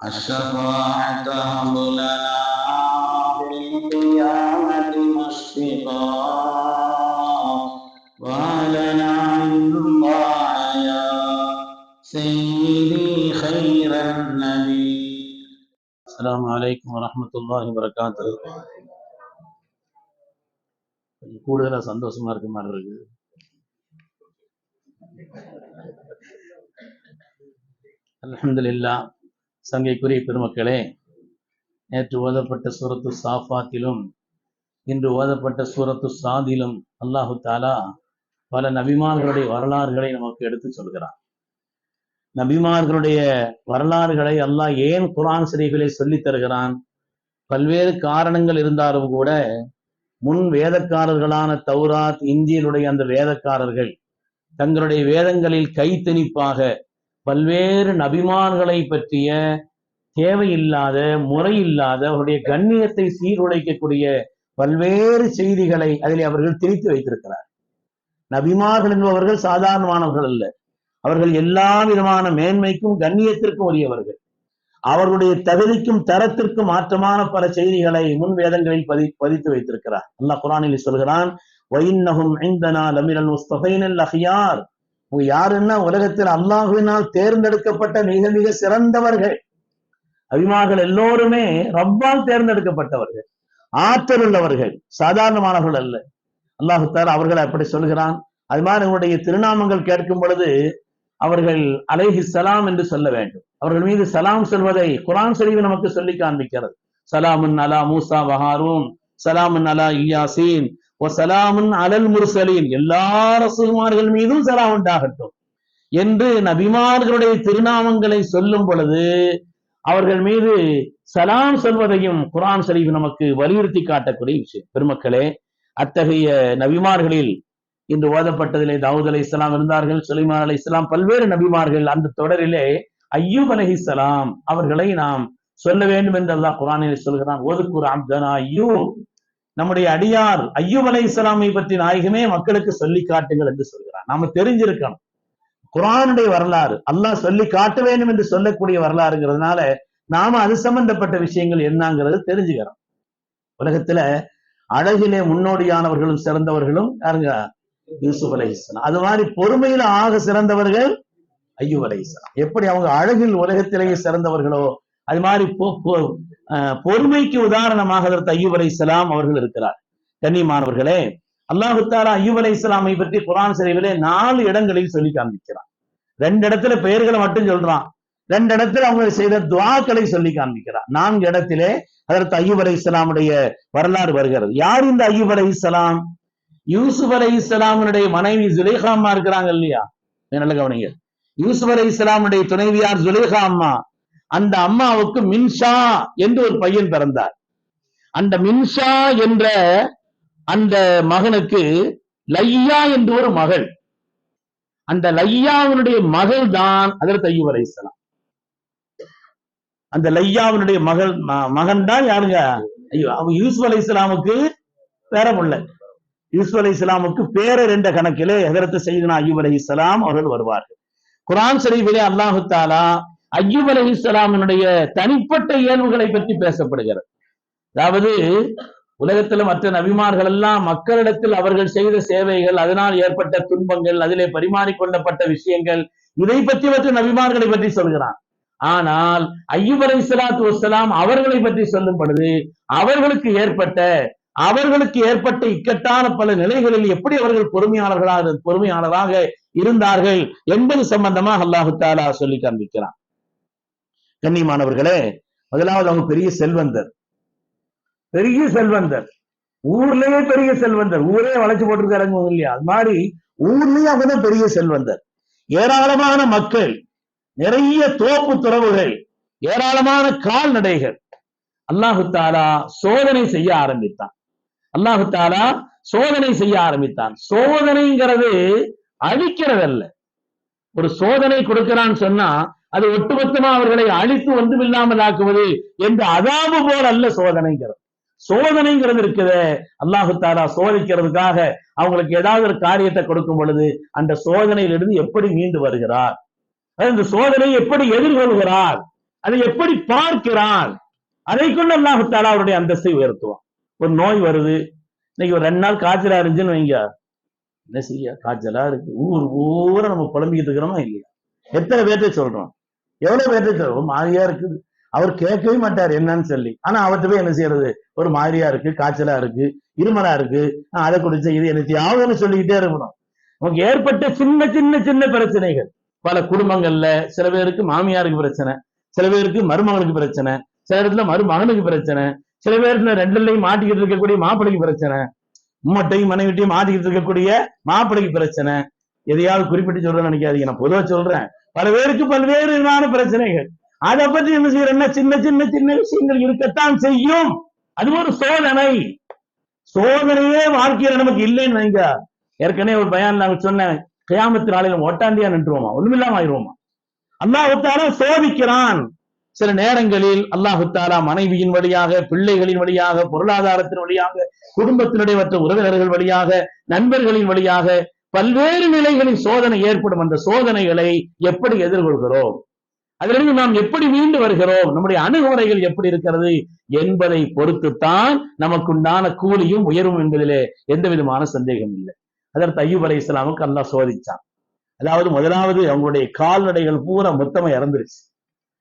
الشفاعة هب لنا في القيامة مشفقا وعلنا من طاعة يا سيدي خير النبي السلام عليكم ورحمة الله وبركاته கொஞ்சம் கூடுதலா சந்தோஷமா இருக்க மாதிரி இருக்குது அல்ஹம்துலில்லா சங்கைக்குரிய பெருமக்களே நேற்று ஓதப்பட்ட சூரத்து சாஃபாத்திலும் இன்று ஓதப்பட்ட சூரத்து சாதிலும் அல்லாஹு தாலா பல நபிமார்களுடைய வரலாறுகளை நமக்கு எடுத்து சொல்கிறான். நபிமார்களுடைய வரலாறுகளை அல்லாஹ் ஏன் குரான் சிறைகளை சொல்லித் தருகிறான்? பல்வேறு காரணங்கள் இருந்தாலும் கூட முன் வேதக்காரர்களான தௌராத் இந்தியனுடைய அந்த வேதக்காரர்கள் தங்களுடைய வேதங்களில் கைத்தணிப்பாக பல்வேறு நபிமான்களை பற்றிய தேவையில்லாத முறையில்லாத அவருடைய கண்ணியத்தை சீர்குலைக்கக்கூடிய பல்வேறு செய்திகளை அதில் அவர்கள் திரித்து வைத்திருக்கிறார். நபிமார்கள் என்பவர்கள் சாதாரணமானவர்கள் அல்ல. அவர்கள் எல்லா விதமான மேன்மைக்கும் கண்ணியத்திற்கும் உரியவர்கள். அவர்களுடைய தகுதிக்கும் தரத்திற்கும் மாற்றமான பல செய்திகளை முன் வேதங்களில் பதி பதித்து வைத்திருக்கிறார். அல்லாஹ் குரானில் சொல்கிறான் யாருன்னா உலகத்தில் அல்லாஹுவினால் தேர்ந்தெடுக்கப்பட்ட மிக மிக சிறந்தவர்கள். அபிமார்கள் எல்லோருமே ரப்பால் தேர்ந்தெடுக்கப்பட்டவர்கள். ஆற்றல் உள்ளவர்கள். சாதாரணமானவர்கள் அல்ல. அல்லாஹுத்தார் அவர்கள் அப்படி சொல்கிறான். அது மாதிரி உங்களுடைய திருநாமங்கள் கேட்கும் பொழுது அவர்கள் அலைஹி சலாம் என்று சொல்ல வேண்டும். அவர்கள் மீது சலாம் சொல்வதை குரான் சரிவு நமக்கு சொல்லி காண்பிக்கிறது. சலாமுன் அலா மூசா வஹாரூன். சலாமுன் அலா இயாசீன். சலாமுன் அலல் முர்சலீன் எல்லா ரசூல்மார்கள் மீதும் சலாம் உண்டாகட்டும் என்று நபிமார்களுடைய திருநாமங்களை சொல்லும் பொழுது அவர்கள் மீது சலாம் சொல்வதையும் குரான் ஷரீஃப் நமக்கு வலியுறுத்தி காட்டக்கூடிய விஷயம் பெருமக்களே அத்தகைய நபிமார்களில் இன்று ஓதப்பட்டதிலே தாவூத் அலை இஸ்லாம் இருந்தார்கள் சுலைமான் அலை இஸ்லாம் பல்வேறு நபிமார்கள் அந்த தொடரிலே ஐயூப் அலஹி இஸ்லாம் அவர்களை நாம் சொல்ல வேண்டும் என்று அல்லாஹ் குரானில் சொல்கிறான் ஒதுக்குர் அப்தனா ஐயூப் நம்முடைய அடியார் ஐயூப் அலை இஸ்லாமை பற்றி நாயகமே மக்களுக்கு சொல்லி காட்டுங்கள் என்று சொல்கிறான் நாம தெரிஞ்சிருக்கணும். குரானுடைய வரலாறு அல்லாஹ் சொல்லி காட்ட வேண்டும் என்று சொல்லக்கூடிய வரலாறுங்கிறதுனால நாம அது சம்பந்தப்பட்ட விஷயங்கள் என்னங்கிறது தெரிஞ்சுக்கிறோம். உலகத்துல அழகிலே முன்னோடியானவர்களும் சிறந்தவர்களும் யாருங்க? யூசுப் அலை இஸ்லாம் அது மாதிரி பொறுமையில ஆக சிறந்தவர்கள் ஐயூப் அலை இஸ்லாம் எப்படி அவங்க அழகில் உலகத்திலேயே சிறந்தவர்களோ அது மாதிரி பொறுமைக்கு உதாரணமாக அதற்கு ஐயூப் அலை இஸ்லாம் அவர்கள் இருக்கிறார். கண்ணியமானவர்களே அல்லாஹு தாலா ஐயூப் அலை இஸ்லாமை பற்றி குரான் சிறைவிலே நாலு இடங்களில் சொல்லி காண்பிக்கிறான். ரெண்டு இடத்துல பெயர்களை மட்டும் சொல்றான். ரெண்டு இடத்துல அவங்க செய்த துவாக்களை சொல்லி காண்பிக்கிறான். நான்கு இடத்திலே அதற்கு ஐயூப் அலை இஸ்லாமுடைய வரலாறு வருகிறது. யார் இந்த ஐயூப் அலை இஸ்லாம் யூசுப் அலை இஸ்லாமுடைய மனைவி ஜுலேஹா அம்மா இருக்கிறாங்க இல்லையா? நல்ல கவனிங்க. யூசுப் அலை இஸ்லாமுடைய துணைவியார் ஜுலேஹா அம்மா. அந்த அம்மாவுக்கு மின்ஷா என்று ஒரு பையன் பிறந்தார். அந்த மின்ஷா என்ற அந்த மகனுக்கு லையா என்று ஒரு மகள். அந்த லையாவினுடைய மகள் தான் அதற்கு ஐயூப் அலை அந்த லையாவினுடைய மகள் மகன் தான் யாருங்க? ஐயோ அவங்க யூசுப் அலை இஸ்லாமுக்கு பேர முல்ல. யூசுப் அலி இஸ்லாமுக்கு பேரர் என்ற கணக்கிலே எதிர்த்து செய்தனா ஐயூப் அலி இஸ்லாம் அவர்கள் வருவார்கள். குரான் ஷரீஃபிலே அல்லாஹு தாலா ஐயூப் அலி இஸ்லாமினுடைய தனிப்பட்ட இயல்புகளை பற்றி பேசப்படுகிறது. அதாவது உலகத்துல மற்ற நபிமார்கள் எல்லாம் மக்களிடத்தில் அவர்கள் செய்த சேவைகள் அதனால் ஏற்பட்ட துன்பங்கள் அதிலே பரிமாறிக்கொள்ளப்பட்ட விஷயங்கள் இதை பற்றி மற்ற நபிமார்களை பற்றி சொல்கிறான். ஆனால் ஐயூப் அலி சலாத்து வசலாம் அவர்களை பற்றி சொல்லும் பொழுது அவர்களுக்கு ஏற்பட்ட அவர்களுக்கு ஏற்பட்ட இக்கட்டான பல நிலைகளில் எப்படி அவர்கள் பொறுமையாளர்களாக பொறுமையாளராக இருந்தார்கள் என்பது சம்பந்தமாக அல்லாஹு தாலா சொல்லி காண்பிக்கிறான். கண்ணியமானவர்களே முதலாவது அவங்க பெரிய செல்வந்தர். பெரிய செல்வந்தர். ஊர்லயே பெரிய செல்வந்தர். ஊரே வளைச்சு போட்டிருக்காருங்க இல்லையா? அது மாதிரி ஊர்லயே அவங்கதான் பெரிய செல்வந்தர். ஏராளமான மக்கள் நிறைய தோப்பு துறவுகள் ஏராளமான கால்நடைகள். அல்லாஹு தாலா சோதனை செய்ய ஆரம்பித்தான். அல்லாஹு தாலா சோதனை செய்ய ஆரம்பித்தான். சோதனைங்கிறது அழிக்கிறதல்ல. ஒரு சோதனை கொடுக்கிறான்னு சொன்னா அது ஒட்டுமொத்தமா அவர்களை அழித்து ஒன்றும் இல்லாமல் ஆக்குவது என்று அதாபு போல் அல்ல சோதனைங்கிறது. சோதனைங்கிறது இருக்குது. அல்லாஹு தாரா சோதிக்கிறதுக்காக அவங்களுக்கு ஏதாவது ஒரு காரியத்தை கொடுக்கும் பொழுது அந்த சோதனையிலிருந்து எப்படி மீண்டு வருகிறார்? அந்த சோதனை எப்படி எதிர்கொள்கிறார்? அதை எப்படி பார்க்கிறான் அதை கொண்டு அல்லாஹு தாலா அவருடைய அந்தஸ்தை உயர்த்துவான். ஒரு நோய் வருது. இன்னைக்கு ஒரு ரெண்டு நாள் காய்ச்சலா இருந்துச்சுன்னு வைங்க. என்ன செய்ய? காய்ச்சலா இருக்கு. ஊர் ஊரா நம்ம புலம்பிக்கிட்டு இருக்கிறோமா இல்லையா? எத்தனை பேர்த்த சொல்றோம்? எவ்வளவு பேருக்கு சொல்றோம் மாதிரியா இருக்குது. அவர் கேட்கவே மாட்டார் என்னன்னு சொல்லி. ஆனா அவர்கிட்ட போய் என்ன செய்யறது? ஒரு மாதிரியா இருக்கு காய்ச்சலா இருக்கு இருமலா இருக்கு. அதை குடிச்ச இது என்ன சொல்லிக்கிட்டே இருக்கணும். நமக்கு ஏற்பட்ட சின்ன சின்ன சின்ன பிரச்சனைகள். பல குடும்பங்கள்ல சில பேருக்கு மாமியாருக்கு பிரச்சனை சில பேருக்கு மருமகனுக்கு பிரச்சனை சில இடத்துல மருமகனுக்கு பிரச்சனை சில பேருக்கு ரெண்டுலையும் மாட்டிக்கிட்டு இருக்கக்கூடிய மாப்பிள்ளைக்கு பிரச்சனை உம்மட்டையும் மனைவிட்டையும் மாட்டிக்கிட்டு இருக்கக்கூடிய மாப்பிள்ளைக்கு பிரச்சனை. எதையாவது குறிப்பிட்டு சொல்றேன்னு நினைக்காதீங்க. நான் பொதுவா சொல்றேன். பல பேருக்கு பல்வேறு விதமான பிரச்சனைகள். அதை பத்தி என்ன செய்யறேன்னா சின்ன சின்ன சின்ன விஷயங்கள் இருக்கத்தான் செய்யும். அது ஒரு சோதனை. சோதனையே வாழ்க்கையில நமக்கு இல்லைன்னு வைங்க. ஏற்கனவே ஒரு பயான் நாங்க சொன்னேன். கியாமத்து நாளையில ஒட்டாண்டியா நின்றுவோமா ஒண்ணுமில்லாம ஆயிடுவோமா அல்லாஹுத்தாலா சோதிக்கிறான். சில நேரங்களில் அல்லாஹுத்தாலா மனைவியின் வழியாக பிள்ளைகளின் வழியாக பொருளாதாரத்தின் வழியாக குடும்பத்தினுடைய மற்ற உறவினர்கள் வழியாக நண்பர்களின் வழியாக பல்வேறு நிலைகளில் சோதனை ஏற்படும் அந்த சோதனைகளை எப்படி எதிர்கொள்கிறோம்? அதிலிருந்து நாம் எப்படி மீண்டு வருகிறோம்? நம்முடைய அணுகுமுறைகள் எப்படி இருக்கிறது? என்பதை பொறுத்துத்தான் நமக்குண்டான கூலியும் உயரும் என்பதிலே எந்த விதமான சந்தேகம் இல்லை. அதற்கு ஐயூப் அலை இஸ்லாமுக்கு அல்லாஹ் சோதிச்சான். அதாவது முதலாவது அவங்களுடைய கால்நடைகள் பூரா மொத்தமா இறந்துருச்சு.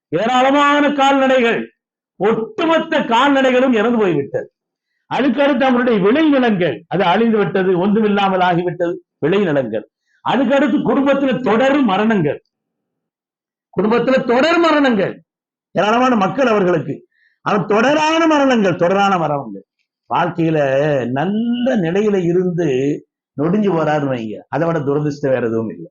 ஏராளமான கால்நடைகள் ஒட்டுமொத்த கால்நடைகளும் இறந்து போய்விட்டது. அதுக்கடுத்து அவங்களுடைய விளைநிலங்கள் அது அழிந்து விட்டது ஒன்றுமில்லாமல் ஆகிவிட்டது. விளைநிலங்கள் அதுக்கடுத்து குடும்பத்துல தொடர் மரணங்கள். குடும்பத்துல தொடர் மரணங்கள். ஏராளமான மக்கள் அவர்களுக்கு. அவன் தொடரான மரணங்கள் தொடரான மரணங்கள். வாழ்க்கையில நல்ல நிலையில இருந்து நொடிஞ்சு போறாருன்னு வைங்க. அதை விட துரதிருஷ்டம் வேற எதுவும் இல்லை.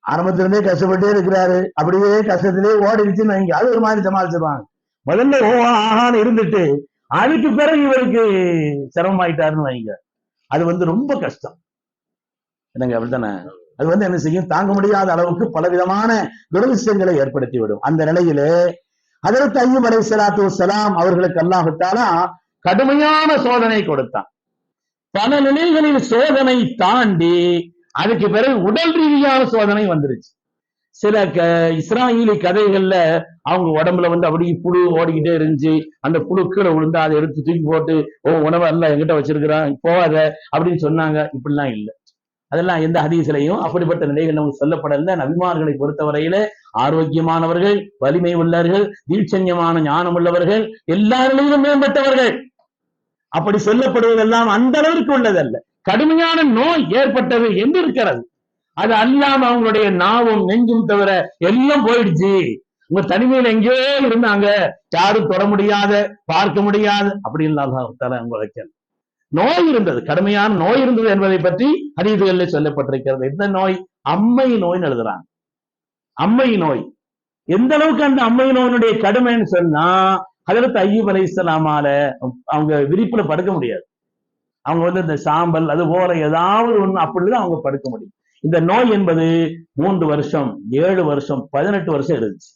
ஆரம்பத்திலிருந்தே கஷ்டப்பட்டே இருக்கிறாரு. அப்படியே கஷ்டத்திலே ஓடிடுச்சுன்னு வைங்க. அது ஒரு மாதிரி சமாளிச்சிருவாங்க. முதல்ல ஓ ஆஹான்னு இருந்துட்டு அதுக்கு பிறகு இவருக்கு சிரமமாயிட்டாருன்னு வைங்க. அது வந்து ரொம்ப கஷ்டம். என்னங்க அப்படித்தானே? அது வந்து என்ன செய்யும்? தாங்க முடியாத அளவுக்கு பலவிதமான துரதிருஷ்டங்களை ஏற்படுத்தி விடும். அந்த நிலையிலே அதற்கு ஐயூப் அலை சலாத்து வலாம் அவர்களுக்கு அல்லாஹுத்தாலா கடுமையான சோதனை கொடுத்தான். பல நிலைகளில் சோதனை தாண்டி அதுக்கு பிறகு உடல் ரீதியான சோதனை வந்துருச்சு. சில க இஸ்ராயலி கதைகள்ல அவங்க உடம்புல வந்து அப்படியே புழு ஓடிக்கிட்டே இருந்துச்சு. அந்த புழு கீழே விழுந்து அதை எடுத்து தூக்கி போட்டு ஓ உணவை எல்லாம் எங்கிட்ட வச்சிருக்கிறான் போகாத அப்படின்னு சொன்னாங்க. இப்படிலாம் இல்லை. அதெல்லாம் எந்த ஹதீசிலையும் அப்படிப்பட்ட நிலைகள் நமக்கு சொல்லப்படல நபிமார்களை பொறுத்தவரையில ஆரோக்கியமானவர்கள் வலிமை உள்ளவர்கள் தீட்சண்யமான ஞானம் உள்ளவர்கள் எல்லா நிலையிலும் மேம்பட்டவர்கள். அப்படி சொல்லப்படுவதெல்லாம் அந்த அளவிற்கு உள்ளதல்ல. கடுமையான நோய் ஏற்பட்டது என்று இருக்கிறது. அது அல்லாம அவங்களுடைய நாவும் நெஞ்சும் தவிர எல்லாம் போயிடுச்சு. உங்க தனிமையில எங்கேயோ இருந்தாங்க. யாரும் தொட முடியாத பார்க்க முடியாது அப்படின்னு தான் வைக்கணும் நோய் இருந்தது. கடுமையான நோய் இருந்தது என்பதை பற்றி அறிவுகளில் சொல்லப்பட்டிருக்கிறது. எந்த நோய்? அம்மை நோய்னு எழுதுறாங்க. அம்மை நோய். எந்த அளவுக்கு அந்த அம்மை நோயினுடைய கடுமைன்னு சொன்னா அதற்கு ஐயூப் அலை இஸ்லாமால அவங்க விரிப்புல படுக்க முடியாது. அவங்க வந்து இந்த சாம்பல் அது போல ஏதாவது ஒண்ணு அப்படிதான் அவங்க படுக்க முடியும். இந்த நோய் என்பது மூன்று வருஷம் ஏழு வருஷம் பதினெட்டு வருஷம் இருந்துச்சு.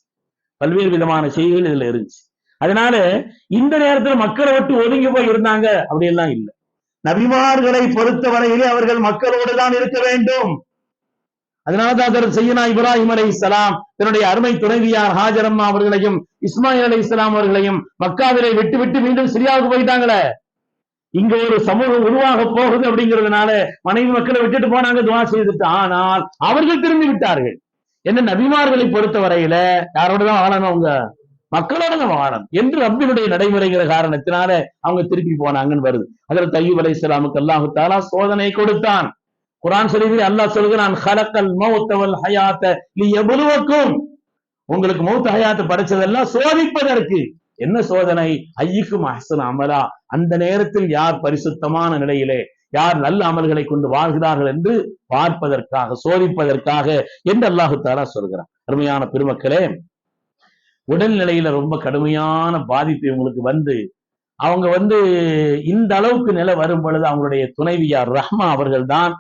பல்வேறு விதமான செய்திகள் இதுல இருந்துச்சு. அதனால இந்த நேரத்துல மக்களை விட்டு ஒதுங்கி போய் இருந்தாங்க அப்படியெல்லாம் இல்லை. நபிமார்களை பொறுத்தவரையிலே அவர்கள் மக்களோடு தான் இருக்க வேண்டும். அதனால்தான் செய்யனா இப்ராஹிம் அலை இஸ்லாம் தன்னுடைய அருமை துணைவியார் ஹாஜரம்மா அவர்களையும் இஸ்மாயில் அலை இஸ்லாம் அவர்களையும் மக்காவிலே விட்டு விட்டு மீண்டும் சிரியாவுக்கு போயிட்டாங்களே. இங்க ஒரு சமூகம் உருவாக போகுது அப்படிங்கிறதுனால மனைவி மக்களை விட்டுட்டு போனாங்க துவா செய்துட்டு. ஆனால் அவர்கள் திரும்பி விட்டார்கள். என்ன நபிமார்களை பொறுத்தவரையில யாரோட தான் வாழணும் அவங்க? மக்களோட தான் வாழணும். என்று ரப்பினுடைய நடைமுறைங்கிற காரணத்தினால அவங்க திருப்பி போனாங்கன்னு வருது. அதில் தையூப் அலை இஸ்லாமுக்கு அல்லாஹு தாலா சோதனை கொடுத்தான். குரான் சொல்லி அல்லாஹ் சொல்கிறான் ஹலக்கல் மௌத்தவல் ஹயாத்த நீ எவ்வளவுக்கும் உங்களுக்கு மௌத்த ஹயாத்த படைச்சதெல்லாம் சோதிப்பதற்கு. என்ன சோதனை? ஐயுக்கும் அஹசன் அமலா. அந்த நேரத்தில் யார் பரிசுத்தமான நிலையிலே யார் நல்ல அமல்களை கொண்டு வாழ்கிறார்கள் என்று பார்ப்பதற்காக சோதிப்பதற்காக என்று அல்லாஹு தாலா சொல்கிறான். அருமையான பெருமக்களே உடல்நிலையில ரொம்ப கடுமையான பாதிப்பு இவங்களுக்கு வந்து அவங்க வந்து இந்த அளவுக்கு நிலை வரும் பொழுது அவங்களுடைய துணைவியார் ரஹ்மா அவர்கள் தான்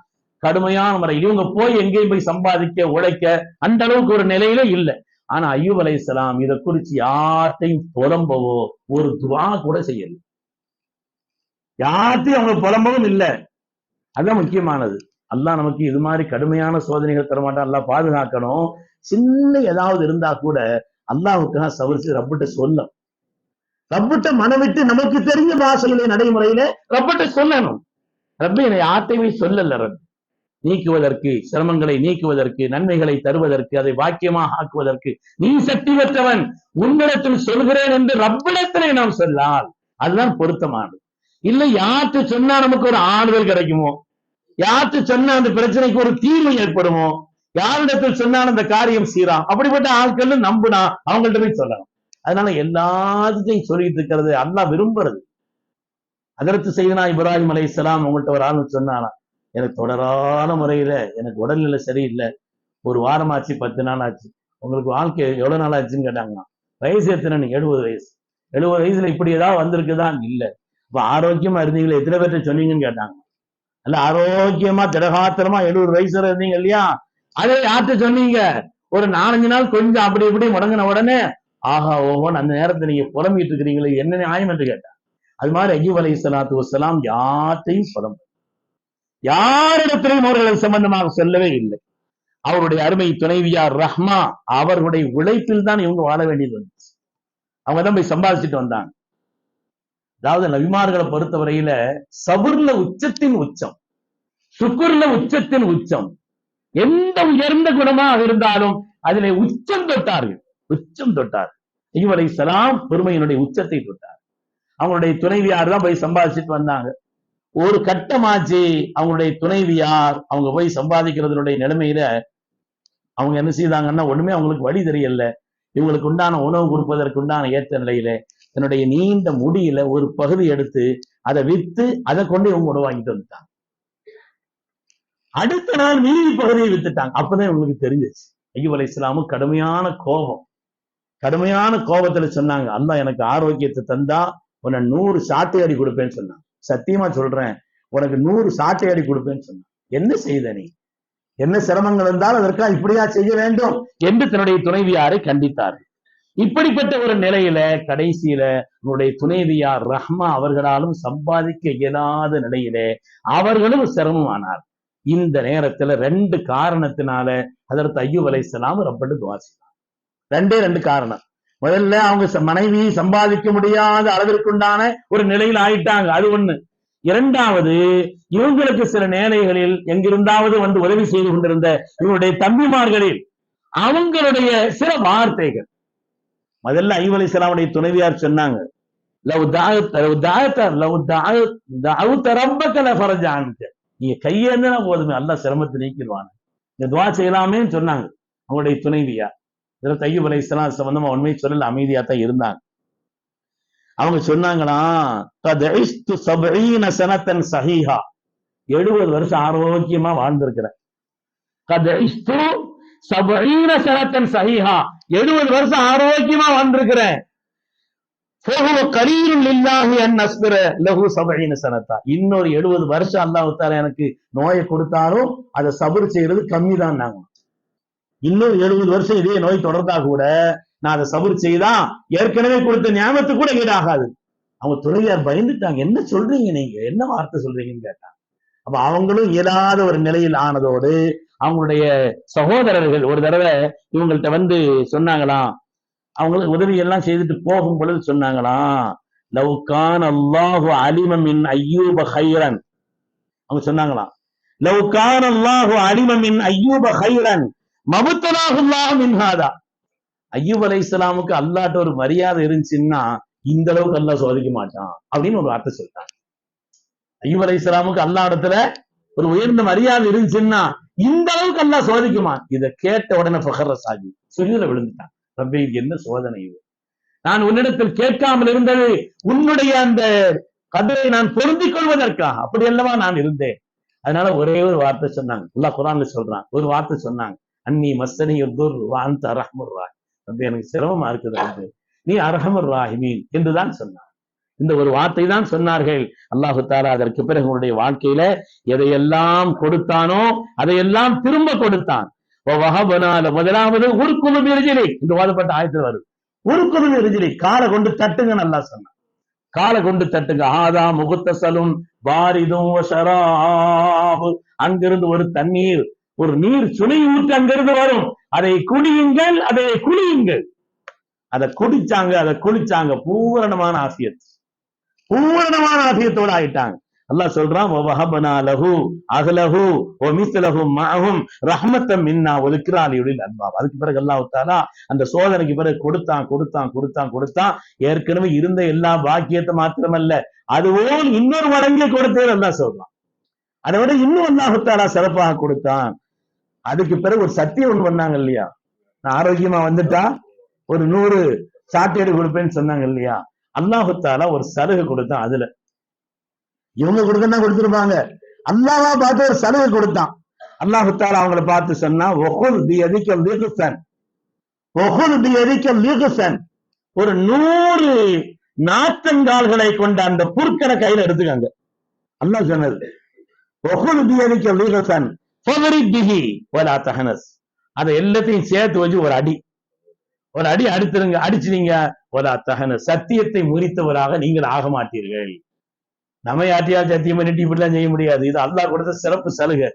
கடுமையான முறை இவங்க போய் எங்கேயும் போய் சம்பாதிக்க உழைக்க அந்த அளவுக்கு ஒரு நிலையில இல்லை. ஆனா ஐயூப் அலை இஸ்லாம் இதை குறிச்சு யார்ட்டையும் புலம்பவோ ஒரு துவா கூட செய்யல. யார்ட்டையும் அவங்க புலம்பவும் இல்லை. அதுதான் முக்கியமானது. அல்லாஹ் நமக்கு இது மாதிரி கடுமையான சோதனைகள் தரமாட்டான். எல்லாம் பாதுகாக்கணும். சின்ன ஏதாவது இருந்தா கூட அல்லாஹ்வுக்காக சபர் செய்து ரப்பிட்ட சொல்லும் ரப்பிட்ட மனவிட்டு நமக்கு தெரிஞ்ச பாஷையிலே நடைமுறையில ரப்பிட்ட சொல்லணும். ரப்ப என்னை ஆட்டையுமே சொல்லல ரப் நீக்குவதற்கு சிரமங்களை நீக்குவதற்கு நன்மைகளை தருவதற்கு அதை வாக்கியமாக ஆக்குவதற்கு நீ சக்தி பெற்றவன். உன்னிடத்தில் சொல்கிறேன் என்று ரப்பிடத்திலே நாம் சொல்லால் அதுதான் பொருத்தமானது. இல்லை யார்கிட்ட சொன்னா நமக்கு ஒரு ஆறுதல் கிடைக்குமோ? யார்கிட்ட சொன்னா அந்த பிரச்சனைக்கு ஒரு தீர்வு ஏற்படுமோ? யாரிடத்தில் சொன்னாலும் அந்த காரியம் சீரா? அப்படிப்பட்ட ஆட்கள் நம்புனா அவங்கள்ட்ட போய் சொல்லணும். அதனால எல்லாத்தையும் சொல்லிட்டு இருக்கிறது அல்லா விரும்புறது. அதற்கு செய்தனா இப்ராஹிம் சலாம் உங்கள்கிட்ட ஒரு ஆள் சொன்னானா எனக்கு தொடரான முறையில எனக்கு உடல்நிலை சரியில்லை. ஒரு வாரம் ஆச்சு பத்து நாள் ஆச்சு உங்களுக்கு வாழ்க்கை எவ்வளவு நாள் ஆச்சுன்னு கேட்டாங்கன்னா வயசு எத்தனை? எழுபது வயசு. எழுபது வயசுல இப்படி ஏதாவது வந்திருக்குதா? இல்ல. இப்ப ஆரோக்கியமா இருந்தீங்களே எத்தனை பேர்ட்ட சொன்னீங்கன்னு கேட்டாங்க. நல்ல ஆரோக்கியமா திடகாத்திரமா எழுபது வயசுல இருந்தீங்க இல்லையா? அதை யார்கிட்ட சொன்னீங்க? ஒரு நாலஞ்சு நாள் கொஞ்சம் அப்படி இப்படி முடங்கின உடனே ஆஹா ஓஹோன்னு அந்த நேரத்தை நீங்க புலம்பிட்டு இருக்கிறீங்களே என்ன நியாயம் என்று கேட்டாங்க அது மாதிரி ஐயூப் அலை சலாத்து வசலாம் யார்ட்டையும் புலம்பு யாரிடத்திலையும் அவர்கள் சம்பந்தமாக செல்லவே இல்லை. அவருடைய அருமை துணைவியார் ரஹ்மா அவர்களுடைய உழைப்பில் தான் இவங்க வாழ வேண்டியது வந்துச்சு. அவங்க தான் போய் சம்பாதிச்சுட்டு வந்தாங்க. அதாவது நபிமார்களை பொறுத்தவரையில சபுர்ல உச்சத்தின் உச்சம் சுக்குர்ல உச்சத்தின் உச்சம் எந்த உயர்ந்த குணமாக இருந்தாலும் அதிலே உச்சம் தொட்டார்கள். உச்சம் தொட்டார். ஐயூப் சலாம் பெருமையினுடைய உச்சத்தை தொட்டார். அவங்களுடைய துணைவியார் தான் போய் சம்பாதிச்சுட்டு வந்தாங்க. ஒரு கட்டமாச்சு அவங்களுடைய துணைவியார் அவங்க போய் சம்பாதிக்கிறதுனுடைய நிலைமையில அவங்க என்ன செய்தாங்கன்னா ஒண்ணுமே அவங்களுக்கு வழி தெரியல. இவங்களுக்கு உண்டான உணவு கொடுப்பதற்கு உண்டான ஏற்ற நிலையில தன்னுடைய நீண்ட முடியில ஒரு பகுதி எடுத்து அதை வித்து அதை கொண்டு இவங்க உணவு வாங்கிட்டு வந்துட்டாங்க. அடுத்த நாள் மீதி பகுதியை வித்துட்டாங்க. அப்பதான் இவங்களுக்கு தெரிஞ்சிச்சு. ஐயூப் அலை இஸ்லாமும் கடுமையான கோபம். கடுமையான கோபத்துல சொன்னாங்க. அல்லா எனக்கு ஆரோக்கியத்தை தந்தா உன்னை நூறு சாட்டை அடி கொடுப்பேன்னு சொன்னான். சத்தியமா சொல்றேன். உனக்கு நூறு சாட்டை அடி கொடுப்பேன்னு சொன்னான். என்ன செய்த நீ? என்ன சிரமங்கள் இருந்தாலும் அதற்காக இப்படியா செய்ய வேண்டும் என்று தன்னுடைய துணைவியாரை கண்டித்தார் இப்படிப்பட்ட ஒரு நிலையில கடைசியில உன்னுடைய துணைவியார் ரஹ்மா அவர்களாலும் சம்பாதிக்க இயலாத நிலையிலே அவர்களும் சிரமமானார் இந்த நேரத்துல ரெண்டு காரணத்தினால அதற்கு ஐயூப் அலைஹிஸ்ஸலாம் ரப்பட்டு துவா ரெண்டே ரெண்டு காரணம். முதல்ல அவங்க மனைவி சம்பாதிக்க முடியாத அளவிற்குண்டான ஒரு நிலையில் ஆயிட்டாங்க. அது ஒண்ணு. இரண்டாவது இவங்களுக்கு சில நேரைகளில் எங்கிருந்தாவது வந்து உதவி செய்து கொண்டிருந்த இவருடைய தம்பிமார்களில் அவங்களுடைய சில வார்த்தைகள். முதல்ல ஐவலி அலைஹிஸ்ஸலாமுடைய துணைவியார் சொன்னாங்க லவ் தாயத் லவ் தாயத்த லவ் தாயத் தாவுத்த ரப்பக்க லஃபரஜான்க. நீங்க கையேந்தினா போதுமே அல்லாஹ் சிரமத்தை நீக்கிடுவாங்க இந்த துவா செய்யலாமேன்னு சொன்னாங்க. அவங்களுடைய துணைவியா இதில் தையப் அலைஹிஸ்ஸலாம் சம்பந்தமா உண்மை சொல்லல அமைதியா தான் இருந்தாங்க. அவங்க சொன்னாங்களாம் சஹீஹா. எழுபது வருஷம் ஆரோக்கியமா வாழ்ந்திருக்கிறேன் சஹீஹா. எழுபது வருஷம் ஆரோக்கியமா வாழ்ந்திருக்கிறேன் இன்னொரு எழுபது வருஷம் அல்லாஹால எனக்கு நோயை கொடுத்தாலும் அதை சபர் செய்யறது கம்மி தான் நாங்க. இன்னொரு எழுபது வருஷம் இதே நோய் தொடர்ந்தா கூட நான் அதை சபர் செய்தா ஏற்கனவே கொடுத்த ஞாபகத்து கூட ஈடாகாது. அவங்க துறையார் பயந்துட்டாங்க. என்ன சொல்றீங்க நீங்க? என்ன வார்த்தை சொல்றீங்கன்னு கேட்டாங்க. அப்ப அவங்களும் இயலாத ஒரு நிலையில் ஆனதோடு அவங்களுடைய சகோதரர்கள் ஒரு தடவை இவங்கள்ட்ட வந்து சொன்னாங்களாம் அவங்களுக்கு உதவி எல்லாம் செய்துட்டு போகும் பொழுது சொன்னாங்களாம் லவ்கான் அல்லாஹு அலிமமின் ஐயூப ஹைரன் அவங்க சொன்னாங்களாம் லவ்கான் அல்லாஹு அலிமமின் ஐயூப ஹைரன் மபுத்தலாஹுல்லாஹ் மின்ஹாதா ஐயூப் அலை இஸ்லாமுக்கு அல்லாட்ட ஒரு மரியாதை இருந்துச்சுன்னா இந்த அளவுக்கு அல்லாஹ் சோதிக்க மாட்டான் அப்படின்னு ஒரு வார்த்தை சொல்லிட்டாங்க. ஐயூப் அலை இஸ்லாமுக்கு அல்லா இடத்துல ஒரு உயர்ந்த மரியாதை இருந்துச்சுன்னா இந்த அளவுக்கு அல்லாஹ் சோதிக்குமா இதை கேட்ட உடனே ஃபஹர் சாஜி சுஜூல விழுந்துட்டான். ரப்பே இது என்ன சோதனை இது? நான் உன்னிடத்தில் கேட்காமல் இருந்தது உன்னுடைய அந்த கதரை நான் பொருந்திக் கொள்வதற்காக. அப்படி அல்லவா நான் இருந்தேன். அதனால ஒரே ஒரு வார்த்தை சொன்னாங்க. அல்லாஹ் குரான்ல சொல்றான். ஒரு வார்த்தை சொன்னாங்க. அன்னி மஸ்தனி யுத்துர் வாந்த அரஹமுர் ராஹ் எனக்கு சிரமமா இருக்குது அது நீ அரஹமுர் ராஹிமீன் என்றுதான் சொன்னார். இந்த ஒரு வார்த்தை தான் சொன்னார்கள். அல்லாஹு தாலா அதற்கு பிறகு உன்னுடைய வாழ்க்கையில எதையெல்லாம் கொடுத்தானோ அதையெல்லாம் திரும்ப கொடுத்தான். வகபனால முதலாவது உருக்குது நெருஜிலை இந்த வாதப்பட்ட ஆயத்தில் வருது. உருக்குது நெருஜிலை காலை கொண்டு தட்டுங்க நல்லா சொன்னான். காலை கொண்டு தட்டுங்க. ஆதா முகுத்தசலும் பாரிதும் அங்கிருந்து ஒரு தண்ணீர் ஒரு நீர் சுனை ஊற்று அங்கிருந்து வரும். அதை குடியுங்கள் அதை குளியுங்கள். அதை குடிச்சாங்க அதை குளிச்சாங்க. பூரணமான ஆசியத்து பூரணமான ஆசியத்தோட ஆயிட்டாங்க. அல்லாஹ் சொல்றான் வஹபனா லஹு அஹ்லஹு வ மிஸ்லஹு மஅஹும் ரஹ்மத்தம் மின்னா வ ذிக்ராலியுல் அதுக்கு பிறகு அல்லாஹ் தாலா அந்த சோதனைக்கு பிறகு கொடுத்தான் கொடுத்தான் கொடுத்தான் கொடுத்தான். ஏற்கனவே இருந்த எல்லா பாக்கியத்தை மாத்திரமல்ல அதுவும் இன்னொரு மடங்கு கொடுத்தேன் அல்லாஹ் சொல்றான். அதை விட இன்னும் அல்லாஹ் தாலா சிறப்பாக கொடுத்தான். அதுக்கு பிறகு ஒரு சத்தியம் ஒன்று பண்ணாங்க இல்லையா? நான் ஆரோக்கியமா வந்துட்டா? ஒரு நூறு சாட்டேடு கொடுப்பேன்னு சொன்னாங்க இல்லையா? அல்லாஹு தாலா ஒரு சலுகை கொடுத்தான் அதுல. இவங்க கொடுக்கணும் கொடுத்துருப்பாங்க. அல்லாவா பார்த்து ஒரு சலுகை கொடுத்தான். அல்லாஹுத்தால் அவங்கள பார்த்து சொன்னா ஒஹுல் பி லீகுசன் லீகுசன் ஒரு நூறு நாத்தங்கால்களை கொண்ட அந்த புற்கனை கையில எடுத்துக்காங்க. அல்லாஹ் சொன்னது ஒஹுல் பி அதிக்கம் லீகுசன் பிஹி வலா தஹனஸ். அதை எல்லாத்தையும் சேர்த்து வச்சு ஒரு அடி. ஒரு அடி அடித்துருங்க அடிச்சிட்டீங்க வலா தஹனஸ். சத்தியத்தை முறித்தவராக நீங்கள் ஆக மாட்டீர்கள். நம்ம யார்ட்டையாவது சத்தியம் பண்ணிட்டு இப்படிலாம் செய்ய முடியாது. இது அல்லாஹ் கொடுத்த சிறப்பு சலுகை.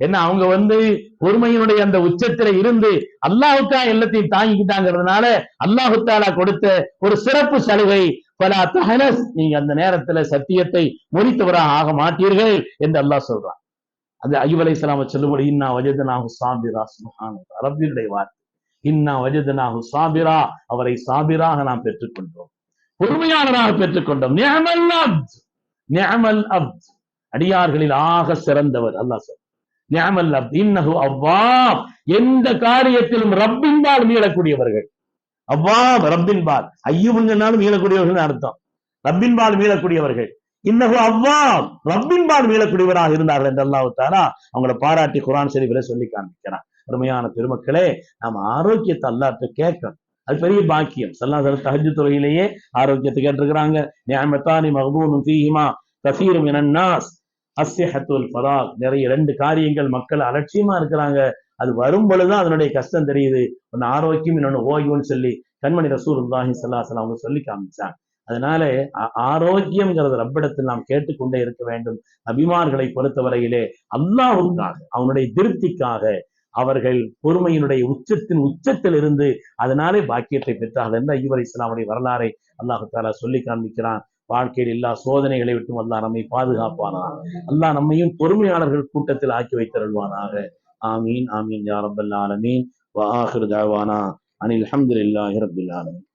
என்ன அவங்க வந்து பொறுமையினுடைய அந்த உச்சத்துல இருந்து அல்லாஹுக்கா எல்லாத்தையும் தாங்கிக்கிட்டாங்கிறதுனால அல்லாஹுத்தாலா கொடுத்த ஒரு சிறப்பு சலுகை பல தஹனஸ் நீங்க அந்த நேரத்துல சத்தியத்தை முறித்தவராக ஆக மாட்டீர்கள் என்று அல்லாஹ் சொல்றான். அது ஐயூப் அலைஹிஸ்ஸலாம சொல்லும்போது இன்னா வஜதனாஹு சாபிரா சுஹான் அரபியுடைய வார்த்தை. இன்னா வஜதனாஹு சாபிரா அவரை சாபிராக நாம் பெற்றுக்கொண்டோம். பொறுமையாளராக பெற்றுக்கொண்டோம். நியமல் அப்த். அடியார்களில் ஆக சிறந்தவர் அல்லாஹ் சார் நியமல் அப்த். இன்னஹு அவ்வாப். எந்த காரியத்திலும் ரப்பின்பால் மீளக்கூடியவர்கள். அவ்வாப் ரப்பின்பால் ஐயுபுங்கனாலும் மீளக்கூடியவர்கள் அர்த்தம். ரப்பின்பால் மீளக்கூடியவர்கள். இன்னகு அவ்வாப். ரப்பின்பால் மீளக்கூடியவராக இருந்தார்கள் என்று அல்லாஹ் தாலா அவங்கள பாராட்டி குரான் ஷரீஃபில சொல்லி காண்பிக்கிறான். அருமையான பெருமக்களே நாம் ஆரோக்கியத்தை அல்லாஹ்ட்ட கேட்கணும். அது பெரிய பாக்கியம். சல்லா தஹஜ் துறையிலேயே ஆரோக்கியத்தை கேட்டிருக்கிறாங்க. நியமத்தானி மகபூனும் ஃபீஹிமா கசீரும் இனன்னாஸ் அஸ்யஹத்துல் ஃபராக். நிறைய ரெண்டு காரியங்கள் மக்கள் அலட்சியமா இருக்கிறாங்க. அது வரும் பொழுதுதான் அதனுடைய கஷ்டம் தெரியுது. ஒன்னு ஆரோக்கியம் இன்னொன்னு ஓய்வுன்னு சொல்லி கண்மணி ரசூலுல்லாஹி சல்லாஹ் அவங்க சொல்லி காமிச்சாங்க. அதனால ஆரோக்கியம்ங்கிறது ரப்பிடத்தில் நாம் கேட்டுக்கொண்டே இருக்க வேண்டும். அபிமான்களை பொறுத்தவரையிலே அல்லாவுக்காக அவனுடைய திருப்திக்காக அவர்கள் பொறுமையினுடைய உச்சத்தின் உச்சத்தில் இருந்து அதனாலே பாக்கியத்தை பெற்றார்கள் என்ற ஐயூப் இஸ்லாமுடைய வரலாறை அல்லாஹு தாலா சொல்லி காண்பிக்கிறான். வாழ்க்கையில் எல்லா சோதனைகளை விட்டும் அல்லாஹ் நம்மை பாதுகாப்பானா அல்லாஹ் நம்மையும் பொறுமையாளர்கள் கூட்டத்தில் ஆக்கி வைத்தருள்வானாக. ஆமீன் ஆமீன் யா ரப்பல் ஆலமீன். வ ஆஹிரு அனில் ஹம்துலில்லாஹி ரப்பில் ஆலமீன்.